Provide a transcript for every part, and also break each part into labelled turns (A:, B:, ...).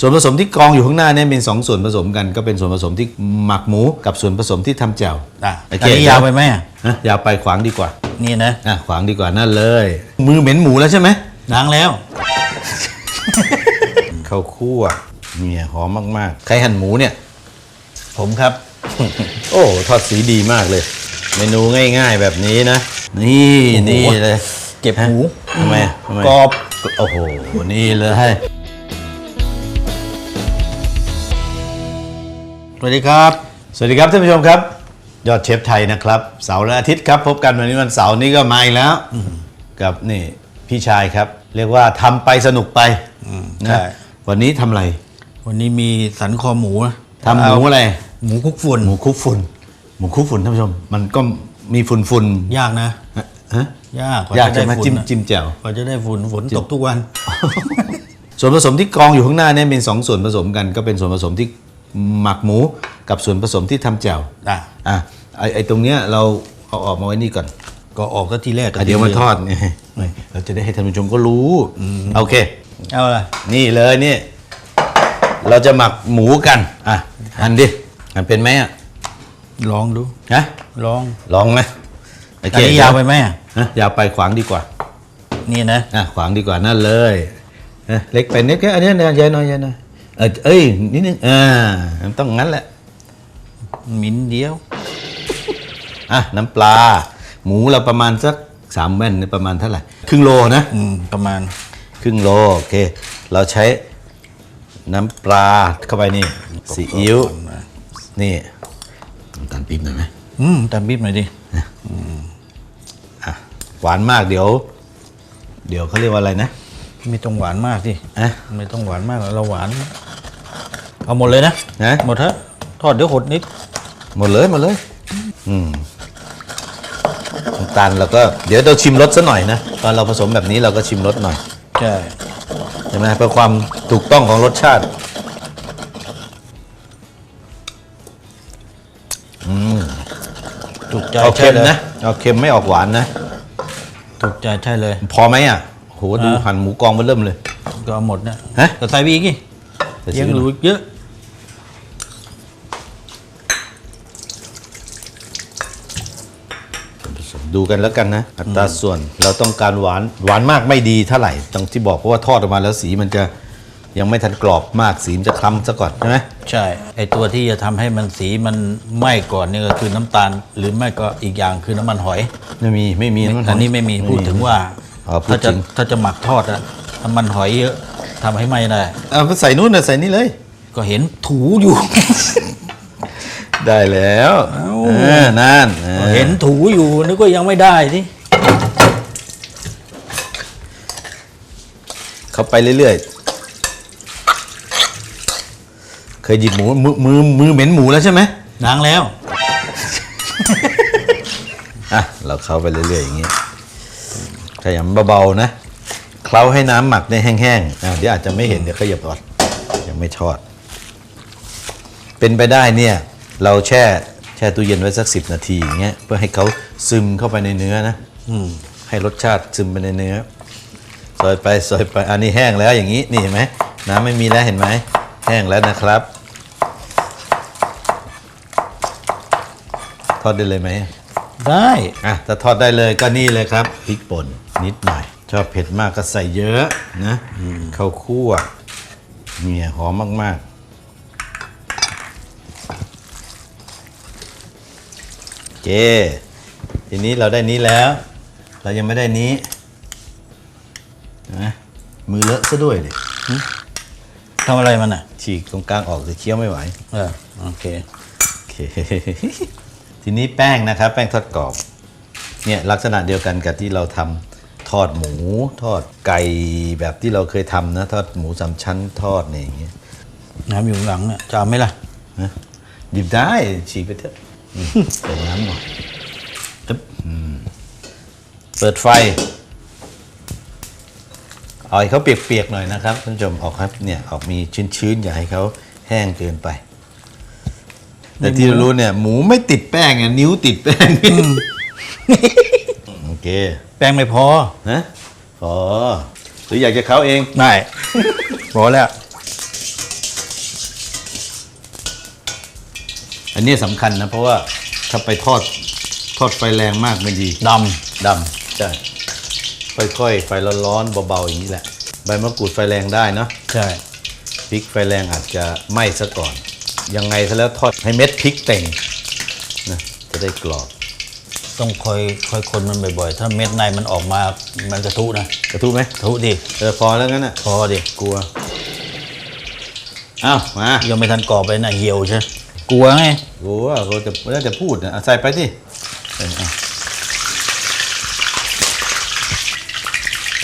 A: ส่วนผสมที่กองอยู่ข้างหน้าเนี่ยเป็นสองส่วนผสมกัน ก็เป็นส่วนผสมที่หมักหมูกับส่วนผสมที่ทำแจ่ว
B: อะ
A: โอ
B: อั
A: เคน
B: นี้ยาวไปไหมอะ
A: ฮะยาวไปขวางดีกว่า
B: นี่นะ
A: อะขวางดีกว่านั่นเลย มือเหม็นหมูแล้วใช่ไหม
B: ล้างแล้ว
A: ข้าวคั่วเนี่ยหอมมากๆใครหั่นหมูเนี่ย
B: ผมครับ
A: โอ้ทอดสีดีมากเลย เมนูง่าย ๆ แบบนี้นะ นี่นี่เลย
B: เก็บหมู
A: ทำไมทำไม
B: กรอบ
A: โอ้โห นี่เลย
B: สวัสดีครับ
A: สวัสดีครับท่านผู้ชมครับ ยอดเชฟไทยนะครับเสาร์และอาทิตย์ครับพบกันวันนี้วันเสาร์นี้ก็มาอีกแล้วกับนี่พี่ชายครับ เรียกว่าทำไปสนุกไป
B: ใช่
A: นะวันนี้ทำอะไร
B: วันนี้มีสันคอหมูนะ
A: ทำหมูอะไร
B: หมูคลุกฝุ่น
A: หมูคลุกฝุ่นหมูคลุกฝุ่นท่านผู้ชม มันก็มีฝุ่นฝุ่น
B: ยากนะ
A: ๆฮะฮะ
B: ยากกว่
A: อยาก
B: จะ
A: จะ
B: ได้
A: มา
B: ฝุ่น
A: จิ้ม
B: นะ
A: จิ้มแจ่ว
B: กว่าจะได้ฝุ่นฝนตกทุกวัน
A: ส่วนผสมที่กองอยู่ข้างหน้าเนี่ยเป็นสองส่วนผสมกันก็เป็นส่วนผสมที่ หมักหมูกับส่วนผสมที่ทำแจ่ว
B: อะ
A: อะไอไอตรงเนี้ยเราเอาออกมาไว้นี่ก่อน
B: ก็ออกก็ทีแรกก็
A: อะเดี๋ยวมาทอดไงเราจะได้ให้ท่านผู้ชมก็รู้โอเค
B: เอาละ
A: นี่เลยนี่ เราจะหมักหมูกันอะหั่นดิหั่นเป็นไหมอะ
B: ลองดู
A: ฮะ
B: ลอง
A: ลองไหมโอ
B: อั
A: เคน
B: นี้ยาวไปไหมอะ
A: ฮะยาวไปขวางดีกว่า
B: นี่นะ
A: อะขวางดีกว่านั่นเลยเอ้ยเล็กไปนิดแค่อันนี้นะยายหน้อยยายหน้อย เออเอ้ยนิดนึงอ่ามันต้องงั้นแหละ
B: มิ้นเดียว
A: อะน้ำปลา หมูเราประมาณสักสามแว่นเนี่ยประมาณเท่าไหร่ครึ่งโลนะ
B: อืมประมาณ
A: ครึ่งโลโอเค เราใช้น้ำปลาเข้าไปนี่ซีอิ๊วนี่น้ำตาลปี๊บหน่อยไหม
B: อืมตามบีบหน่อยดิ
A: อะหวานมากเดี๋ยว เดี๋ยวเขาเรียกว่าอะไรนะ
B: ไม่ต้องหวานมากสิ
A: อะ
B: ไม่ต้องหวานมากเราหวาน เอาหมดเลยนะ
A: นะ
B: หมดเถอะทอดเดี๋ยวหดนิด
A: หมดเลยหมดเลย อืมน้ำตาลเราก็เดี๋ยวเราชิมรสซะหน่อยนะตอนเราผสมแบบนี้เราก็ชิมรสหน่อย
B: ใช่
A: ใช่ไหมเพื่อความถูกต้องของรสชาติ
B: ถูกใจ
A: เอา
B: ใช่
A: เค็ม
B: เลย
A: นะเอาเค็มไม่ออกหวานนะ
B: ถูกใจใช่เลย
A: พอไหมอะโหดู
B: อะ
A: หั่นหมูกองมาเริ่มเลย
B: ก็เอาหมดนะ
A: ฮะ
B: ก็ใส่ไปอีกดิ
A: ใส่
B: ยัง
A: ซีอิ๊ว
B: เหลือเยอะ
A: ดูกันแล้วกันนะ อัตราส่วนเราต้องการหวานหวานมากไม่ดีเท่าไหร่ต้องที่บอกเพราะว่าทอดออกมาแล้วสีมันจะยังไม่ทันกรอบมากสีมันจะคล้ำซะก่อนใช่ไหม
B: ใช่ไอตัวที่จะทำให้มันสีมันไหม้ก่อนนี่ก็คือน้ำตาล หรือไม่ก็อีกอย่างคือน้ำมันหอย
A: ไม่มีไม่มีำหย
B: อันนี้ไม่มีพูดถึงว่า
A: อ๋อพูด
B: ถ้าจะ
A: ถึง
B: ถ้าจะหมักทอดอะน้ำมันหอยเยอะทำให้ไหม้ได้
A: เอาใส่นู่นนะใส่นี่เลย
B: ก็เห็นถูอยู่
A: ได้แล้ว
B: เอ้า
A: เออนั่นออ
B: เห็นถูอยู่นึกว่ายังไม่ได้สิ
A: เขาไปเรื่อยๆ เคยหยิบหมูมือมือมือเหม็นหมูแล้วใช่ไหม
B: ล้างแล้ว
A: อะ เราเข้าไปเรื่อยๆอย่างนี้ขยำเบาๆนะเคล้าให้น้ำหมักได้แห้งๆอะเดี๋ยวอาจจะไม่เห็นเดี๋ยวขยับก่อนยังไม่ทอด เป็นไปได้เนี่ย เราแช่ แช่ตู้เย็นไว้สักสิบนาทีอย่างเงี้ยเพื่อให้เขาซึมเข้าไปในเนื้อนะ
B: อืม
A: ให้รสชาติซึมไปในเนื้อซอยไปซอยไปอันนี้แห้งแล้วอย่างนี้นี่เห็นไหมน้ำไม่มีแล้วเห็นไหมแห้งแล้วนะครับทอดได้เลยไหม
B: ได้
A: อะถ้าทอดได้เลยก็นี่เลยครับพริกป่นนิดหน่อย ชอบเผ็ดมากก็ใส่เยอะนะข้าวคั่วเนี่ยหอมมากๆโอ เค ทีนี้เราได้นี้แล้ว เรายังไม่ได้นี้นะมือเลอะซะด้วยดิ
B: ทำอะไรมันอะ
A: ฉีกตรงกลางออกจะเคี้ยวไม่ไหว
B: เออโอเค
A: โอเค ทีนี้แป้งนะครับ แป้งทอดกรอบ เนี่ยลักษณะเดียวกันกับที่เราทำทอดหมู ทอดไก่แบบที่เราเคยทำนะ ทอดหมูสามชั้นทอดเนี่ยอย่างเงี้ย
B: น้ำอยู่ข้างหลังเนี่ยจะเอาไหมล่ะ
A: นะหยิบได้ฉีกไปเถอะ อืมใส่น้ำหน่อยตึ๊บอืมเปิดไฟเอาให้เขาเปียกๆหน่อยนะครับท่านผู้ชมออกครับเนี่ยออกมีชื้นๆอย่าให้เขาแห้งเกินไป แต่ที่รู้เนี่ย หมูไม่ติดแป้งอะนิ้วติดแป้งโอเค
B: แป้งไม่พอ
A: นะขอหรืออยากจะเขาเอง
B: ได้พอแล้ว
A: อันนี้สำคัญนะ เพราะว่าถ้าไปทอดทอดไฟแรงมากไม่ดี
B: ด
A: ดำใช่ค่อยๆไฟร้อนๆเบาๆอย่างนี้แหละ ใบมะกรูดไฟแรงได้เนาะำ
B: ใช่
A: พริกไฟแรงอาจจะไหม้ซะก่อน ยังไงซะแล้วทอดให้เม็ดพริกเต่งนะจะได้กรอบ
B: ต้องคอยคอยคนมันบ่อยๆ ถ้าเม็ดในมันออกมามันจะทุนะ
A: กระทุ้ไหม
B: ทุดิ
A: เออพอแล้วงั้นน่ะ
B: พอดิ
A: กลัวอ้าวมา
B: ยังไม่ทันกรอบไปนะเหี่ยวใช่ กลัวไง
A: กลัวเราจะเราจะพูดนะอะใส่ไปที่เอออะ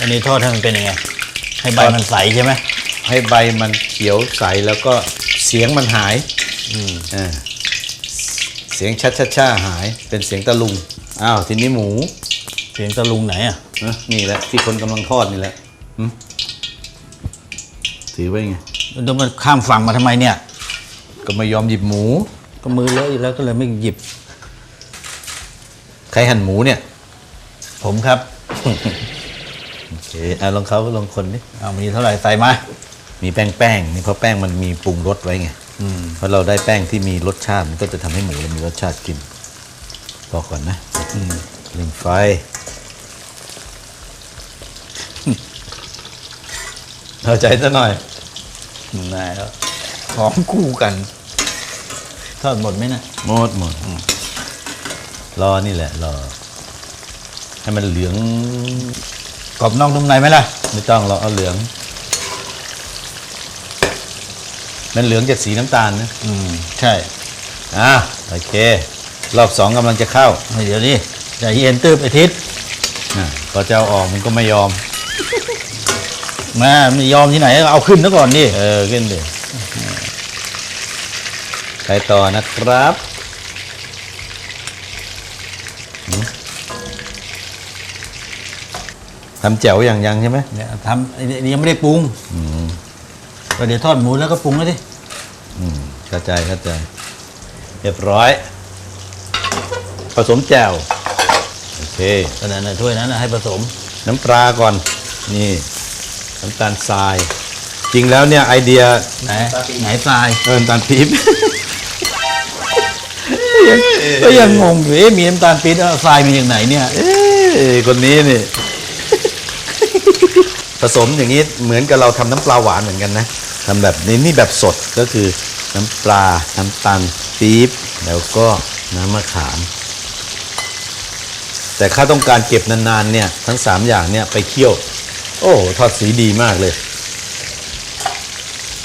B: อันนี้ทอดให้มันเป็นยังไง ให้ใบมันใสใช่ไหม
A: ให้ใบมันเขียวใสแล้วก็เสียงมันหาย
B: อืม
A: อ่าเสียงชัดชัดช่าหายเป็นเสียงตะลุงอ้าวทีนี้หมู
B: เสียงตะลุงไหนอะ
A: นะนี่แหละที่คนกำลังทอดนี่แหละหึถือไว้ไง
B: ต้องมาข้ามฝั่งมาทำไมเนี่ย
A: ก็ไม่ยอมหยิบหมู
B: ก็มือเลอะอยู่แล้วก็เลยไม่หยิบ
A: ใครหั่นหมูเนี่ย
B: ผมครับ
A: โอเคอะลองเขาลองคนนี่
B: เอามีเท่าไหร่ใส่มา
A: มีแป้งแป้งนี่เพราะแป้งมันมีปรุงรสไว้ไง
B: อืม
A: เพราะเราได้แป้งที่มีรสชาติมันก็จะทำให้หมูเรามีรสชาติกินพอก่อนนะอืมเร่งไฟเข้าใจซะหน่อย
B: ได้แล้วพร้อมคู่กัน ทอดหมดไหมนะ
A: หมดหมดรอนี่แหละรอให้มันเหลือง
B: กรอบนอกนุ่มในไหมล่ะ
A: ไม่ต้องเราเอาเหลือง มันเหลืองจากสีน้ำตาลนะ
B: อืมใช่
A: อะโอเค รอบสองกำลังจะเข้า
B: เดี๋ยวดิใจเย็นตืบไอทิศ
A: อะพอจะเอาออกมันก็ไม่ยอม
B: แม่ไม่ยอมที่ไหน เอาขึ้นซะก่อนดิ
A: เออขึ้นดิ ไปต่อนะครับหืมทำแจ๋วอย่างยังใช่ไหม
B: เนี่ยทำไอ้นี่ยังไม่ได้ปรุง
A: อืม
B: ก็เดี๋ยวทอดหมูแล้วก็ปรุงแล้วดิ
A: อืมเข้าใจเข้าใจ เรียบร้อย ผสมแจ่วโอเค
B: ขนาดในถ้วยนั้นนะให้ผสม
A: น้ำปลาก่อน นี่น้ำตาลทราย จริงแล้วเนี่ยไอเดีย
B: ไหนไหนทราย
A: เออน้ำตาลปี๊บ
B: ก็ยังงงอยู่เอ๊ะมีน้ำตาลปี๊บแล้วทรายมาจากไหนเนี่ย
A: เอ้ยคนนี้นี่ ผสมอย่างนี้เหมือนกับเราทำน้ำปลาหวานเหมือนกันนะทำแบบนี้นี่แบบสดก็คือน้ำปลา น้ำตาลปี๊บแล้วก็น้ำมะขาม แต่ข้าต้องการเก็บนานๆเนี่ยทั้งสามอย่างเนี่ยไปเคี่ยว โอ้ทอดสีดีมากเลย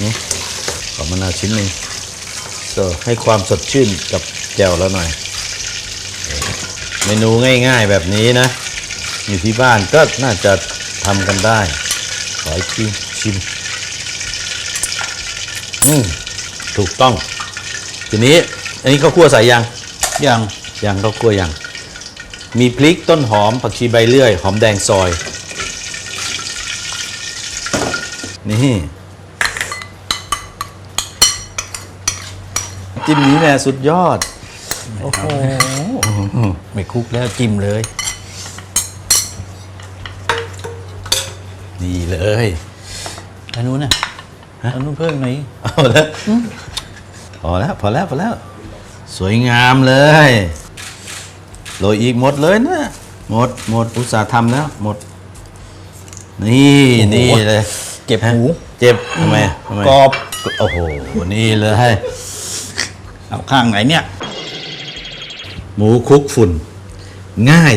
A: นี่ขอมะนาวชิ้นหนึ่งโซให้ความสดชื่นกับ แจ่วแล้วหน่อย เมนูง่ายๆแบบนี้นะ อยู่ที่บ้านก็น่าจะทำกันได้ ขออีกทีชิมอืมถูกต้อง ทีนี้ อันนี้ข้าวคั่วใส่ยัง
B: ยัง
A: ยังข้าวคั่วยัง มีพริกต้นหอมผักชีใบเลื่อย หอมแดงซอย นี่จิ้มนี้แหละสุดยอด โอ้โห
B: ไม่คลุกแล้วจิ้มเลย
A: นี่เลย
B: อันนู้นน่ะอันนู้นเพิ่มหน่อย
A: เอาแล้วพอแล้วพอแล้วพอแล้ว สวยงามเลยโรยอีกหมดเลยนะหมดหมดอุตสาห์ทำแล้วหมด นี่นี่เลย
B: เก็บหมู
A: เจ็บทำไมทำไม
B: กรอบ
A: โอ้โห นี่เลย
B: เอาข้างไหนเนี่ย
A: หมูคลุกฝุ่น ง่าย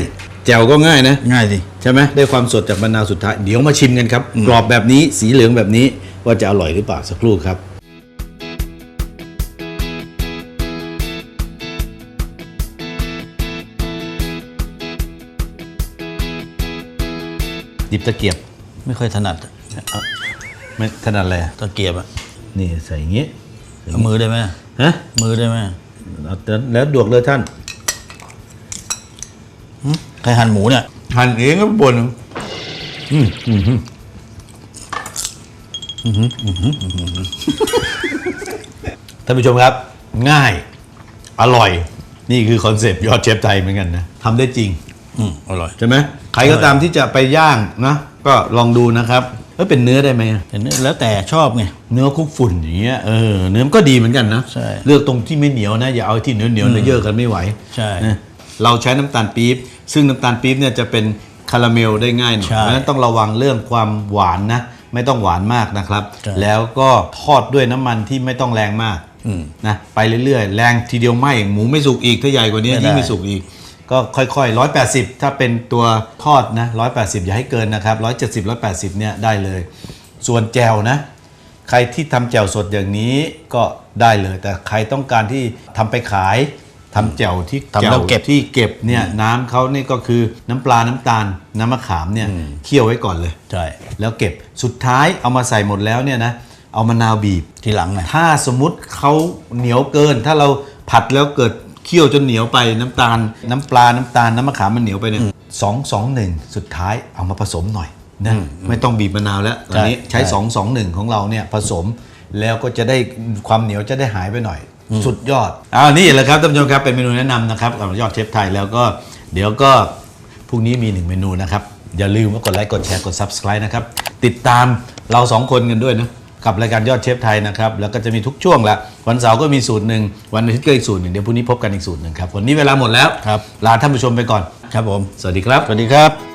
A: แจ่วก็ง่ายนะ
B: ง่ายสิ
A: ใช่ไหมได้ความสดจากมะนาวสุดท้าย เดี๋ยวมาชิมกันครับ กรอบแบบนี้สีเหลืองแบบนี้ว่าจะอร่อยหรือเปล่าสักครู่ครับหยิบตะเกียบ
B: ไม่ค่อยถนัด
A: เอาไม่ถนัดเลย
B: ตะเกียบอะ
A: นี่ใส่อย่างงี้
B: เอามือได้ไหม
A: ฮะ
B: มือได้ไหม
A: เอาแล้วดวกเลยท่าน
B: หึ ใครหั่นหมูเนี่ย
A: หั่นเองก็บนอืมอืมอืมท่านผู้ชมครับ ง่าย อร่อย นี่คือคอนเซปต์ยอดเชฟไทยเหมือนกันนะทำได้จริง
B: อืมอร่อย
A: ใช่ไหมใครก็ตามที่จะไปย่างนะ ก็ลองดูนะครับเออเป็นเนื้อได้ไหมอะ
B: เห็นไหมแล้วแต่ชอบไง
A: เนื้อคุกฝุ่นอย่างเงี้ยเออเนื้อมันก็ดีเหมือนกันนะ
B: ใช่
A: เลือกตรงที่ไม่เหนียวนะอย่าเอาที่เหนียวเหนียวเยอะกันไม่ไหว
B: ใช่
A: นะ เราใช้น้ำตาลปี๊บซึ่งน้ำตาลปี๊บเนี่ยจะเป็นคาราเมลได้ง่ายหน่อย
B: ใช่
A: เพราะฉะนั้นต้องระวังเรื่องความหวานนะไม่ต้องหวานมากนะครับ
B: ใช่
A: แล้วก็ทอดด้วยน้ำมันที่ไม่ต้องแรงมาก
B: อืม
A: นะไปเรื่อยๆ แรงทีเดียวไหมหมูไม่สุกอีกถ้าใหญ่กว่านี้
B: ไม่ได้
A: ยิ่งไม่สุกอีกก็ค่อยๆ 180 ถ้าเป็นตัวทอดนะ 180 อย่าให้เกินนะครับ 170 180 เนี่ยได้เลย ส่วนแจวนะ ใครที่ทำแจวสดอย่างนี้ก็ได้เลย แต่ใครต้องการที่ทำไปขาย ทำแจวที่
B: ทำแล้วเก็บ
A: ที่เก็บเนี่ยน้ำเขานี่ก็คือน้ำปลาน้ำตาลน้ำมะขามเนี่ยเคี่ยวไว้ก่อนเลย
B: ใช่
A: แล้วเก็บสุดท้ายเอามาใส่หมดแล้วเนี่ยนะเอามะนาวบีบ
B: ทีหลังไง
A: ถ้าสมมุติเขาเหนียวเกิน ถ้าเราผัดแล้วเกิดเคี่ยวจนเหนียวไปน้ำตาล น้ำปลาน้ำตาลน้ำมะขามมันเหนียวไปเนี่ยสองสองหนึ่งสุดท้ายเอามาผสมหน่อยนะไม่ต้องบีบมะนาวแล้วตอนนี้ใช้
B: ใช่
A: สองสองหนึ่งของเราเนี่ยผสมแล้วก็จะได้ความเหนียวจะได้หายไปหน่อย สุดยอดอ้าวนี่แหละครับท่านผู้ชมครับเป็นเมนูแนะนำนะครับกับยอดเชฟไทยแล้วก็เดี๋ยวก็พรุ่งนี้มีหนึ่งเมนูนะครับ อย่าลืมว่ากดไลค์กดแชร์กด subscribe นะครับ ติดตามเราสองคนกันด้วยนะกับรายการยอดเชฟไทยนะครับ แล้วก็จะมีทุกช่วงละวันเสาร์ก็มีสูตรหนึ่งวันอาทิตย์ก็อีกสูตรหนึ่งเดี๋ยวพรุ่งนี้พบกันอีกสูตรหนึ่งครับวันนี้เวลาหมดแล้ว
B: ครับ
A: ลาท่านผู้ชมไปก่อน
B: ครับผม
A: สวัสดีครับ
B: สวัสดีครับ